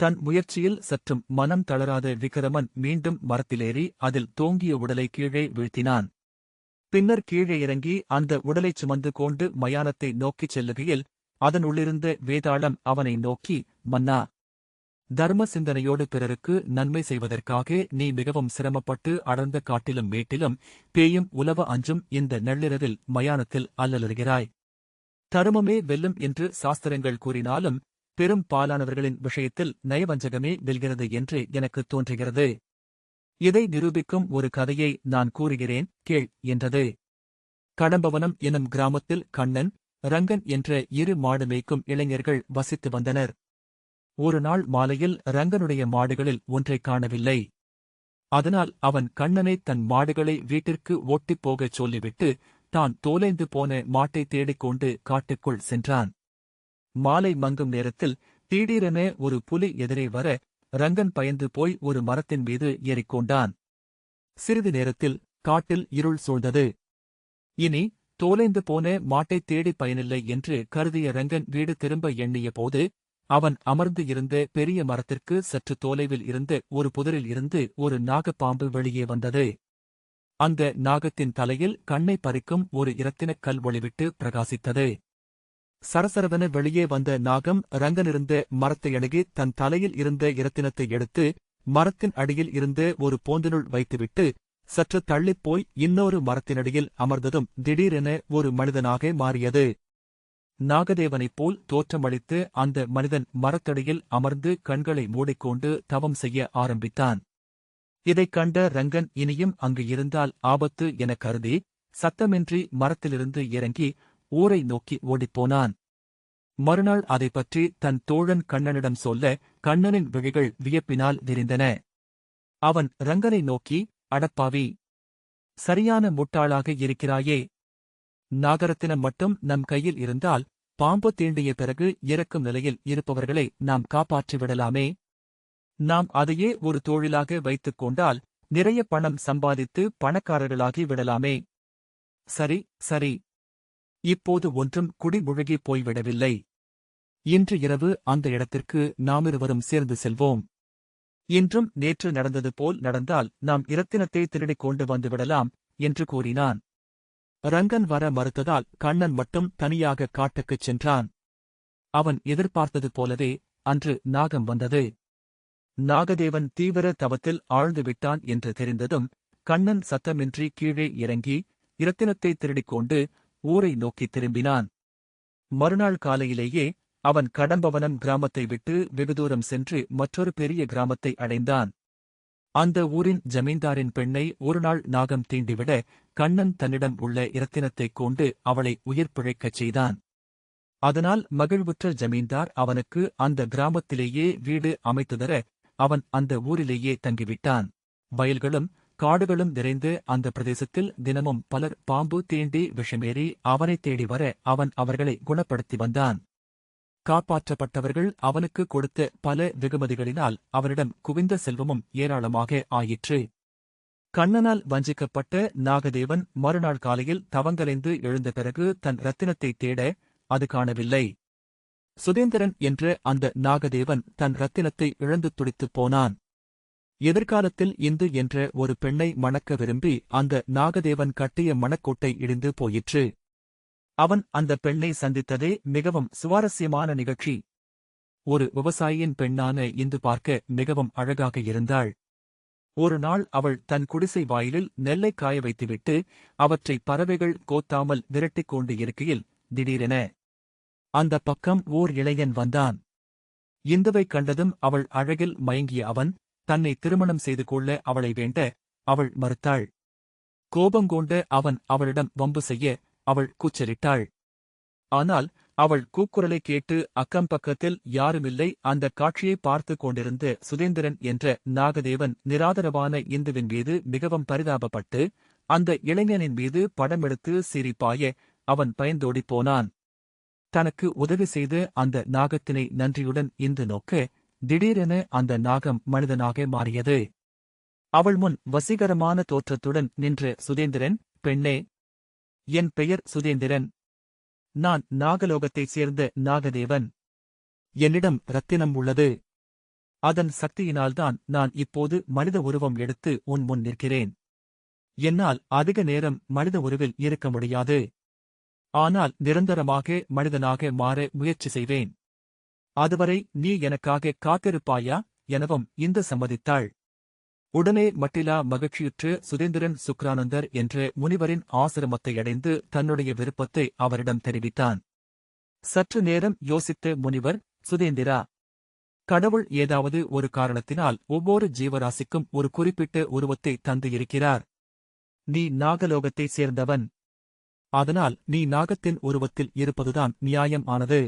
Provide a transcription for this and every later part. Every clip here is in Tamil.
தன் முயற்சியில் சற்றும் மனம் தளராத விக்ரமன் மீண்டும் மரத்திலேறி அதில் தோங்கிய உடலை கீழே வீழ்த்தினான். பின்னர் கீழே இறங்கி அந்த உடலைச் சுமந்து கொண்டு மயானத்தை நோக்கிச் செல்லுகையில் அதனுள்ளிருந்த வேதாளம் அவனை நோக்கி மன்னா தர்ம சிந்தனையோடு பிறருக்கு நன்மை செய்வதற்காக நீ மிகவும் சிரமப்பட்டு அடர்ந்த காட்டிலும் மேட்டிலும் பேயும் உலவ அஞ்சும் இந்த நள்ளிரவில் மயானத்தில் அல்லலுகிறாய் தருமமே வெல்லும் என்று சாஸ்திரங்கள் கூறினாலும் பெரும் பாலானவர்களின் விஷயத்தில் நயவஞ்சகமே வெல்கிறது என்று எனக்கு தோன்றுகிறது. இதை நிரூபிக்கும் ஒரு கதையை நான் கூறுகிறேன் கேள் என்றது. கடம்பவனம் எனும் கிராமத்தில் கண்ணன் ரங்கன் என்ற இரு மாடு மேய்க்கும் இளைஞர்கள் வசித்து வந்தனர். ஒரு நாள் மாலையில் ரங்கனுடைய மாடுகளில் ஒன்றைக் காணவில்லை. அதனால் அவன் கண்ணனை தன் மாடுகளை வீட்டிற்கு ஓட்டிப் போகச் சொல்லிவிட்டு தான் தோலைந்து போன மாட்டை தேடிக்கொண்டு காட்டுக்குள் சென்றான். மாலை மங்கும் நேரத்தில் திடீரென ஒரு புலி எதிரே வர ரங்கன் பயந்து போய் ஒரு மரத்தின் மீது ஏறிக்கொண்டான் சிறிது நேரத்தில் காட்டில் இருள் சூழ்ந்தது. இனி தோலைந்து போன மாட்டைத் தேடி பயனில்லை என்று கருதிய ரங்கன் வீடு திரும்ப எண்ணிய போது அவன் அமர்ந்து இருந்த பெரிய மரத்திற்கு சற்று தொலைவில் இருந்த ஒரு புதரில் இருந்து ஒரு நாகப்பாம்பு வெளியே வந்தது. அந்த நாகத்தின் தலையில் கண்ணை பறிக்கும் ஒரு இரத்தினக் கல் ஒளிவிட்டு பிரகாசித்தது. சரசரவென வெளியே வந்த நாகம் ரங்கனிருந்த மரத்தை அணுகி தன் தலையில் இருந்த இரத்தினத்தை எடுத்து மரத்தின் அடியில் இருந்து ஒரு போந்தினுள் வைத்துவிட்டு சற்று தள்ளிப் போய் இன்னொரு மரத்தினடியில் அமர்ந்ததும் திடீரென ஒரு மனிதனாக மாறியது. நாகதேவனைப் போல் தோற்றமளித்து அந்த மனிதன் மரத்தடியில் அமர்ந்து கண்களை மூடிக்கொண்டு தவம் செய்ய ஆரம்பித்தான். இதைக் கண்ட ரங்கன் இனியும் அங்கு இருந்தால் ஆபத்து என கருதி சத்தமின்றி மரத்திலிருந்து இறங்கி ஊரை நோக்கி ஓடிப்போனான். மறுநாள் அதைப் பற்றி தன் தோழன் கண்ணனிடம் சொல்ல கண்ணனின் விழிகள் வியப்பினால் விரிந்தன. அவன் ரங்கனை நோக்கி அடப்பாவி! சரியான முட்டாளாக இருக்கிறாயே! நாகரத்தினம் மட்டும் நம் கையில் இருந்தால் பாம்பு தீண்டிய பிறகு இறக்கும் நிலையில் இருப்பவர்களை நாம் காப்பாற்றி விடலாமே நாம் அதையே ஒரு தொழிலாக வைத்துக் கொண்டால் நிறைய பணம் சம்பாதித்து பணக்காரர்களாகி விடலாமே! சரி சரி! இப்போது ஒன்றும் குடிமுழுகிப் போய்விடவில்லை. இன்று இரவு அந்த இடத்திற்கு நாமிருவரும் சேர்ந்து செல்வோம். இன்றும் நேற்று நடந்தது போல் நடந்தால் நாம் இரத்தினத்தை திருடிக் கொண்டு வந்துவிடலாம் என்று கூறினான். ரங்கன் வர மறுத்ததால் கண்ணன் மட்டும் தனியாக காட்டுக்குச் சென்றான். அவன் எதிர்பார்த்தது போலவே அன்று நாகம் வந்தது. நாகதேவன் தீவிர தவத்தில் ஆழ்ந்து விட்டான் என்று தெரிந்ததும் கண்ணன் சத்தமின்றி கீழே இறங்கி இரத்தினத்தை திருடிக் கொண்டு ஊரை நோக்கித் திரும்பினான். மறுநாள் காலையிலேயே அவன் கடம்பவனம் கிராமத்தை விட்டு வெகுதூரம் சென்று மற்றொரு பெரிய கிராமத்தை அடைந்தான். அந்த ஊரின் ஜமீன்தாரின் பெண்ணை ஒருநாள் நாகம் தீண்டிவிட கண்ணன் தன்னிடம் உள்ள இரத்தினத்தைக் கொண்டு அவளை உயிர் பிழைக்கச் செய்தான். அதனால் மகிழ்வுற்ற ஜமீன்தார் அவனுக்கு அந்த கிராமத்திலேயே வீடு அமைத்துதர அவன் அந்த ஊரிலேயே தங்கிவிட்டான். வயல்களும் காடுகளும் நிறைந்து அந்த பிரதேசத்தில் தினமும் பலர் பாம்பு தீண்டி விஷமேறி அவனைத் தேடி வர அவன் அவர்களை குணப்படுத்தி வந்தான். காப்பாற்றப்பட்டவர்கள் அவனுக்கு கொடுத்த பல வெகுமதிகளினால் அவனிடம் குவிந்த செல்வமும் ஏராளமாக ஆயிற்று. கண்ணனால் வஞ்சிக்கப்பட்ட நாகதேவன் மறுநாள் காலையில் தவங்கலைந்து எழுந்த பிறகு தன் ரத்தினத்தைத் தேட அது காணவில்லை. சுதேந்திரன் என்ற அந்த நாகதேவன் தன் ரத்தினத்தை இழந்து துடித்துப் போனான். எதிர்காலத்தில் இந்து என்ற ஒரு பெண்ணை மணக்க விரும்பி அந்த நாகதேவன் கட்டிய மணக்கோட்டை இடிந்து போயிற்று. அவன் அந்த பெண்ணை சந்தித்ததே மிகவும் சுவாரஸ்யமான நிகழ்ச்சி. ஒரு விவசாயியின் பெண்ணான இந்து பார்க்க மிகவும் அழகாக இருந்தாள். ஒரு நாள் அவள் தன் குடிசை வாயிலில் நெல்லை காய வைத்துவிட்டு அவற்றை பறவைகள் கோத்தாமல் விரட்டிக் கொண்டு இருக்கையில் திடீரென அந்த பக்கம் ஓர் இளைஞன் வந்தான். இந்துவை கண்டதும் அவள் அழகில் மயங்கிய அவன் தன்னை திருமணம் செய்து கொள்ள அவளை வேண்ட அவள் மறுத்தாள். கோபங்கொண்டு அவன் அவளிடம் வம்பு செய்ய அவள் கூச்சலிட்டாள். ஆனால் அவள் கூக்குரலை கேட்டு அக்கம் பக்கத்தில் யாருமில்லை அந்த காட்சியை பார்த்து கொண்டிருந்த சுதேந்திரன் என்ற நாகதேவன் நிராதரவான இந்துவின் மீது மிகவும் பரிதாபப்பட்டு அந்த இளைஞனின் மீது படமெடுத்து சிரிப்பாய அவன் பயந்தோடிப் போனான். தனக்கு உதவி செய்து அந்த நாகத்தினை நன்றியுடன் இந்து நோக்க திடீரென அந்த நாகம் மனிதனாக மாறியது. அவள் முன் வசீகரமான தோற்றத்துடன் நின்ற சுதேந்திரன் பெண்ணே என் பெயர் சுதேந்திரன். நான் நாகலோகத்தைச் சேர்ந்த நாகதேவன். என்னிடம் ரத்தினம் உள்ளது. அதன் சக்தியினால்தான் நான் இப்போது மனித உருவம் எடுத்து உன் முன் நிற்கிறேன். என்னால் அதிக நேரம் மனித உருவில் இருக்க முடியாது. ஆனால் நிரந்தரமாக மனிதனாக மாற முயற்சி செய்வேன். அதுவரை நீ எனக்காக காத்திருப்பாயா? எனவும் இந்த சம்மதித்தாள். உடனே மட்டிலா மகிழ்ச்சியுற்று சுதேந்திரன் சுக்ரானந்தர் என்ற முனிவரின் ஆசிரமத்தை அடைந்து தன்னுடைய விருப்பத்தை அவரிடம் தெரிவித்தான். சற்று நேரம் யோசித்த முனிவர் சுதேந்திரா கடவுள் ஏதாவது ஒரு காரணத்தினால் ஒவ்வொரு ஜீவராசிக்கும் ஒரு குறிப்பிட்ட உருவத்தை தந்து இருக்கிறார் நீ நாகலோகத்தைச் சேர்ந்தவன். அதனால் நீ நாகத்தின் உருவத்தில் இருப்பதுதான் நியாயம் ஆனது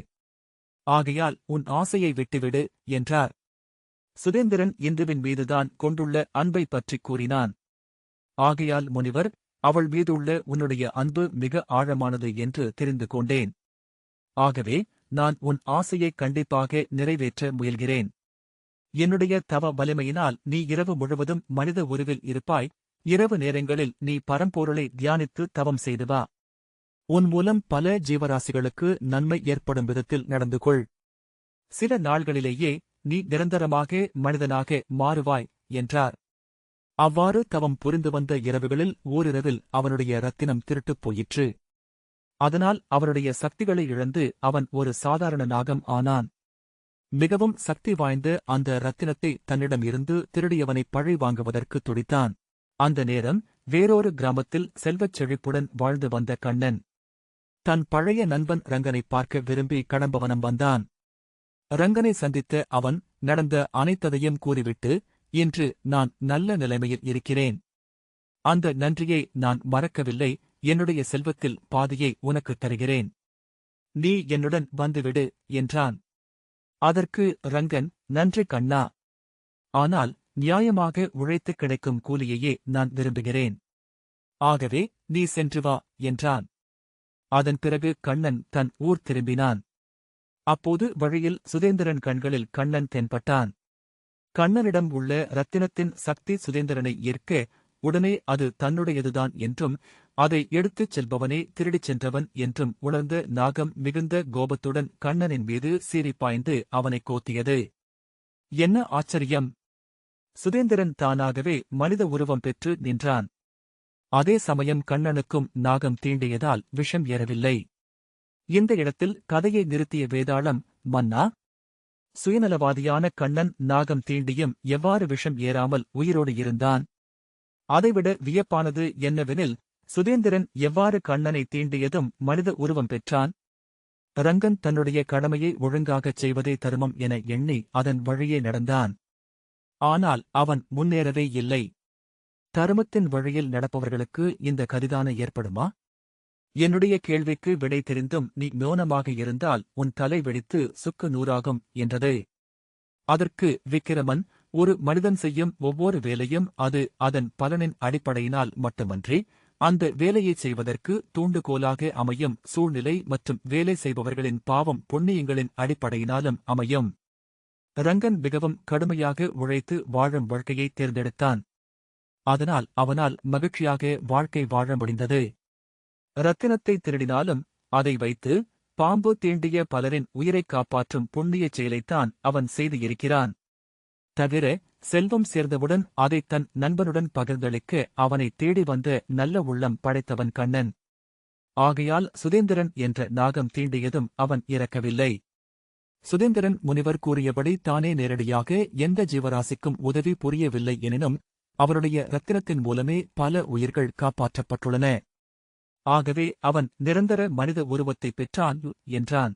ஆகையால் உன் ஆசையை விட்டுவிடு என்றார். சுதேந்திரன் இந்துவின் மீதுதான் கொண்டுள்ள அன்பை பற்றிக் கூறினான். ஆகையால் முனிவர் அவள் மீதுள்ள உன்னுடைய அன்பு மிக ஆழமானது என்று தெரிந்து கொண்டேன். ஆகவே நான் உன் ஆசையை கண்டிப்பாக நிறைவேற்ற முயல்கிறேன். என்னுடைய தவ வலிமையினால் நீ இரவு முழுவதும் மனித உருவில் இருப்பாய். இரவு நேரங்களில் நீ பரம்பொருளை தியானித்து தவம் செய்து வா. உன் மூலம் பல ஜீவராசிகளுக்கு நன்மை ஏற்படும் விதத்தில் நடந்து கொள் சில நாள்களிலேயே நீ நிரந்தரமாக மனிதனாக மாறுவாய் என்றார். அவ்வாறு தவம் புரிந்து வந்த இரவுகளில் ஓரிரவில் அவனுடைய ரத்தினம் திருட்டுப் போயிற்று. அதனால் அவனுடைய சக்திகளை இழந்து அவன் ஒரு சாதாரண நாகம் ஆனான். மிகவும் சக்தி வாய்ந்த அந்த ரத்தினத்தை தன்னிடம் இருந்து திருடியவனை பழி வாங்குவதற்கு துடித்தான். அந்த நேரம் வேறொரு கிராமத்தில் செல்வச் செழிப்புடன் வாழ்ந்து வந்த கண்ணன். தன் பழைய நண்பன் ரங்கனை பார்க்க விரும்பி கடம்பவனம் வந்தான். ரங்கனை சந்தித்த அவன் நடந்த அனைத்ததையும் கூறிவிட்டு இன்று நான் நல்ல நிலைமையில் இருக்கிறேன். அந்த நன்றியை நான் மறக்கவில்லை என்னுடைய செல்வத்தில் பாதியை உனக்குத் தருகிறேன். நீ என்னுடன் வந்துவிடு என்றான். அதற்கு ரங்கன் நன்றி கண்ணா. ஆனால் நியாயமாக உழைத்து கிடைக்கும் கூலியையே நான் விரும்புகிறேன். ஆகவே நீ சென்று வா என்றான். அதன் பிறகு கண்ணன் தன் ஊர் திரும்பினான். அப்போது வழியில் சுதேந்திரன் கண்களில் கண்ணன் தென்பட்டான். கண்ணனிடம் உள்ள ரத்தினத்தின் சக்தி சுதேந்திரனை ஏற்க உடனே அது தன்னுடையதுதான் என்றும் அதை எடுத்துச் செல்பவனே திருடிச் சென்றவன் என்றும் உணர்ந்த நாகம் மிகுந்த கோபத்துடன் கண்ணனின் மீது சீறிப்பாய்ந்து அவனைக் கோத்தியது. என்ன ஆச்சரியம்? சுதேந்திரன் தானாகவே மனித உருவம் பெற்று நின்றான். அதே சமயம் கண்ணனுக்கும் நாகம் தீண்டியதால் விஷம் ஏறவில்லை. இந்த இடத்தில் கதையை நிறுத்திய வேதாளம் மன்னா? சுயநலவாதியான கண்ணன் நாகம் தீண்டியும் எவ்வாறு விஷம் ஏறாமல் உயிரோடு இருந்தான்? அதைவிட வியப்பானது என்னவெனில் சுதேந்திரன் எவ்வாறு கண்ணனை தீண்டியதும் மனித உருவம் பெற்றான்? ரங்கன் தன்னுடைய கடமையை ஒழுங்காகச் செய்வதே தருமம் என எண்ணி அதன் வழியே நடந்தான். ஆனால் அவன் முன்னேறவே இல்லை. தருமத்தின் வழியில் நடப்பவர்களுக்கு இந்த கதிதான ஏற்படுமா? என்னுடைய கேள்விக்கு விடை தெரிந்தும் நீ மௌனமாக இருந்தால் உன் தலை வெடித்து சுக்கு நூறாகும் என்றது. அதற்கு விக்கிரமன் ஒரு மனிதன் செய்யும் ஒவ்வொரு வேலையும் அது அதன் பலனின் அடிப்படையினால் மட்டுமன்றி அந்த வேலையைச் செய்வதற்கு தூண்டுகோலாக அமையும் சூழ்நிலை மற்றும் வேலை செய்பவர்களின் பாவம் புண்ணியங்களின் அடிப்படையினாலும் அமையும். ரங்கன் மிகவும் கடுமையாக உழைத்து வாழும் வாழ்க்கையை தேர்ந்தெடுத்தான். அதனால் அவனால் மகிழ்ச்சியாக வாழ்க்கை வாழ முடிந்தது. ரத்தினத்தை திருடினாலும் அதை வைத்து பாம்பு தீண்டிய பலரின் உயிரைக் காப்பாற்றும் புண்ணியச் செயலைத்தான் அவன் செய்து இருக்கிறான். தவிர செல்வம் சேர்ந்தவுடன் அதைத் தன் நண்பனுடன் பகிர்ந்தளிக்க அவனை தேடி வந்த நல்ல உள்ளம் படைத்தவன் கண்ணன். ஆகையால் சுதேந்திரன் என்ற நாகம் தீண்டியதும் அவன் இறக்கவில்லை. சுதேந்திரன் முனிவர் கூறியபடி தானே நேரடியாக எந்த ஜீவராசிக்கும் உதவி புரியவில்லை எனினும் அவருடைய ரத்தினத்தின் மூலமே பல உயிர்கள் காப்பாற்றப்பட்டுள்ளன. ஆகவே அவன் நிரந்தர மனித உருவத்தை பெற்றான் என்றான்.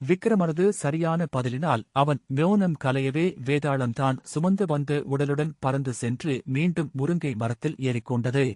விக்ரமனது சரியான பதிலினால் அவன் மௌனம் கலையவே வேதாளம்தான் சுமந்து வந்த உடலுடன் பறந்து சென்று மீண்டும் முருங்கை மரத்தில் ஏறிக்கொண்டது.